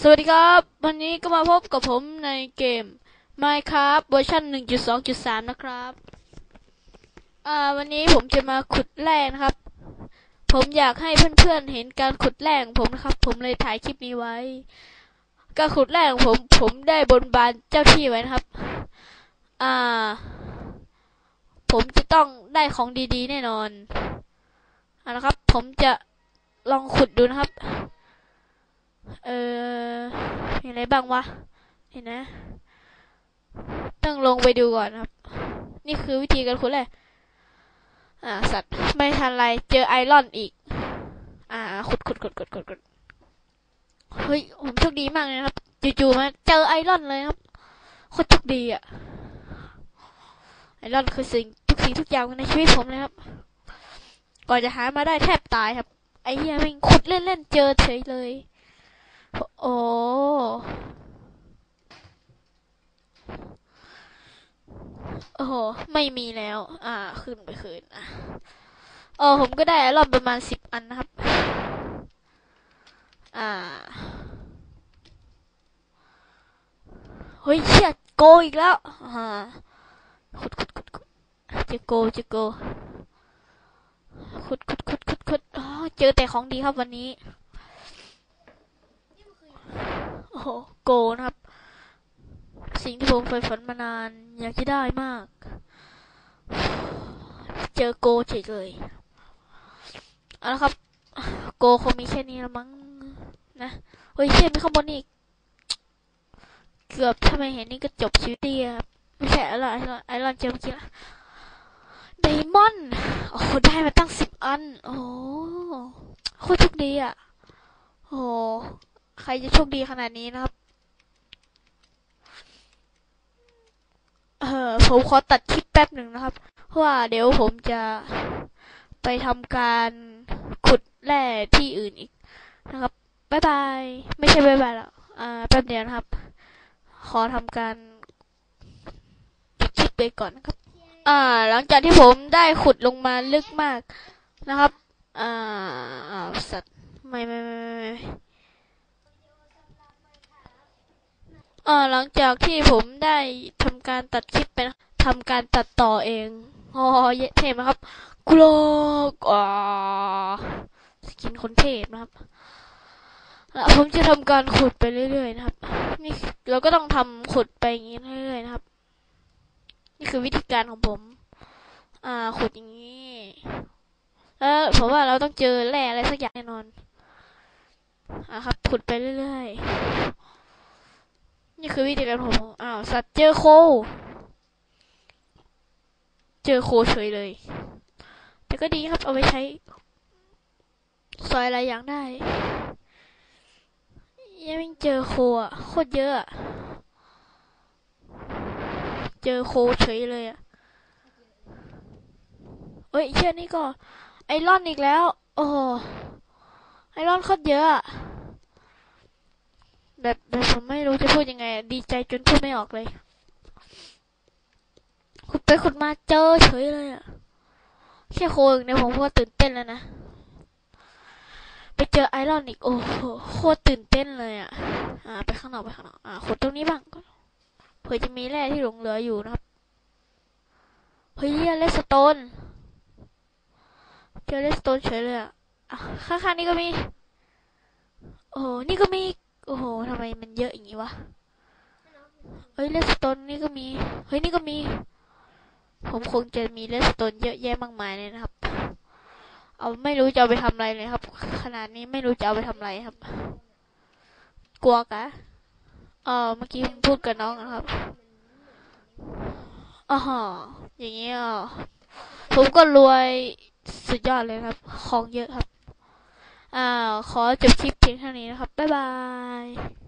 สวัสดีครับ วันนี้ก็มาพบกับผมในเกม Minecraft เวอร์ชัน1.2.3 นะครับ อ่า วันนี้ผมจะมาขุดแร่นะครับ ผมอยากให้เพื่อนๆเห็นการขุดแร่ของผมนะครับ ผมเลยถ่ายคลิปนี้ไว้ การขุดแร่ของผม ผมได้บนบานเจ้าที่ไว้นะครับ อ่า ผมจะต้องได้ของดีๆ แน่นอนเอาละครับ ผมจะลองขุดดูนะครับ เออมีอะไรบ้างวะเห็นนะ ต้องลงไปดูก่อนครับ นี่คือวิธีการขุดแร่อ่า สัตว์ ไม่ทันไร เจอไอรอนอีก อ่า ขุดขุดขุดขุดขุดขุดเฮ้ย ผมโชคดีมากเลยครับ จู่ๆมาเจอไอรอนเลยครับ โคตรโชคดีอะ ไอรอนคือสิ่งทุกสิ่งทุกอย่างในชีวิตผมเลยครับ ก่อนจะหามาได้แทบตายครับ ไอ้เหี้ยแม่งขุดเล่นๆเจอเฉยเลย โอ้โอ้โห ไม่มีแล้ว อ่า ขึ้นไปคืนอะเออผมก็ได้รอบประมาณสิบอันนะครับ อ่า เฮ้ยเชี่ยโกอีกแล้ว อ่าขุดขุดขุดขุดจะโกจะโกขุดขุดขุดขุดขุดอ๋อเจอแต่ของดีครับวันนี้ โอ้โกนะครับ สิ่งที่ผมเคยฝันมานาน อยากจะได้มาก เจอโกเฉยเลยเอาละครับ โกคงมีแค่นี้ละมั้งนะเฮ้ยเชี่ยมีข้างบนอีก เกือบถ้าไม่เห็นนี่ก็จบชีวิตดีครับไม่ใช่อะไรไอรอนไอรอนเจอเมื่อกี้ละไดมอนด์โอ้ได้มาตั้งสิบอัน โอ้โคตรโชคดีอะ โอ้ ใครจะโชคดีขนาดนี้นะครับ เออผมขอตัดคลิปแป๊บหนึ่งนะครับ เพราะว่าเดี๋ยวผมจะไปทำการขุดแร่ที่อื่นอีกนะครับบ๊ายบาย ไม่ใช่บ๊ายบายแล้วอ่าแป๊บเดียวนะครับ ขอทำการปิดคลิปไปก่อนนะครับ อ่า หลังจากที่ผมได้ขุดลงมาลึกมากนะครับ อ่าอ่าสัตว์ ไม่ไม่ไม่ไม่ไม่ เออหลังจากที่ผมได้ทำการตัดคลิปไปนะทำการตัดต่อเองอ๋อเยเทพนะครับกุโลกอสกินคนเทพนะครับแล้วผมจะทำการขุดไปเรื่อยๆนะครับ นี่เราก็ต้องทำขุดไปอย่างนี้เรื่อยๆนะครับ นี่คือวิธีการของผม อ่าขุดอย่างนี้แล้วผมว่าเราต้องเจอแร่อะไรสักอย่างแน่นอนอ่าครับขุดไปเรื่อยๆ นี่คือวิธีการผมอ้าวสัตว์เจอโค เจอโคเฉยเลย แต่ก็ดีครับเอาไว้ใช้ซอยอะไรอย่างได้ ยังไม่เจอโคอะโคตรเยอะ เจอโคเฉยเลยอะเอ้ยเชื่อนี่ก็ไอรอนอีกแล้ว โอ้โหไอรอนโคตรเยอะ แบบแบบผมไม่รู้จะพูดยังไง ดีใจจนพูดไม่ออกเลยขุดไปขุดมาเจอเฉยเลยอะแค่โคงเนี่ยผมก็ตื่นเต้นแล้วนะ ไปเจอไอรอนอีกโอ้โหโคตรตื่นเต้นเลยอะอ่า ไปข้างนอกไปข้างนอกอ่าขุดตรงนี้บ้างเผื่อจะมีแร่ที่หลงเหลืออยู่นะครับเฮ้ยเลสโตนเจอเลสโตนเฉยเลยอะข้างๆนี่ก็มี โอ้โหนี่ก็มี โอ้โหทำไมมันเยอะอย่างนี้วะ เฮ้ยเลสโตนนี่ก็มี เฮ้ยนี่ก็มี ผมคงจะมีเลสโตนเยอะแยะมากมายเลยนะครับ เอาไม่รู้จะเอาไปทำอะไรเลยครับ ขนาดนี้ไม่รู้จะเอาไปทำอะไรครับ กลัวกะเออเมื่อกี้ผมพูดกับน้องนะครับอ๋ออย่างนี้อะผมก็รวยสุดยอดเลยครับ ของเยอะครับ อ่าขอจบคลิปเพียงเท่านี้นะครับ บ๊ายบาย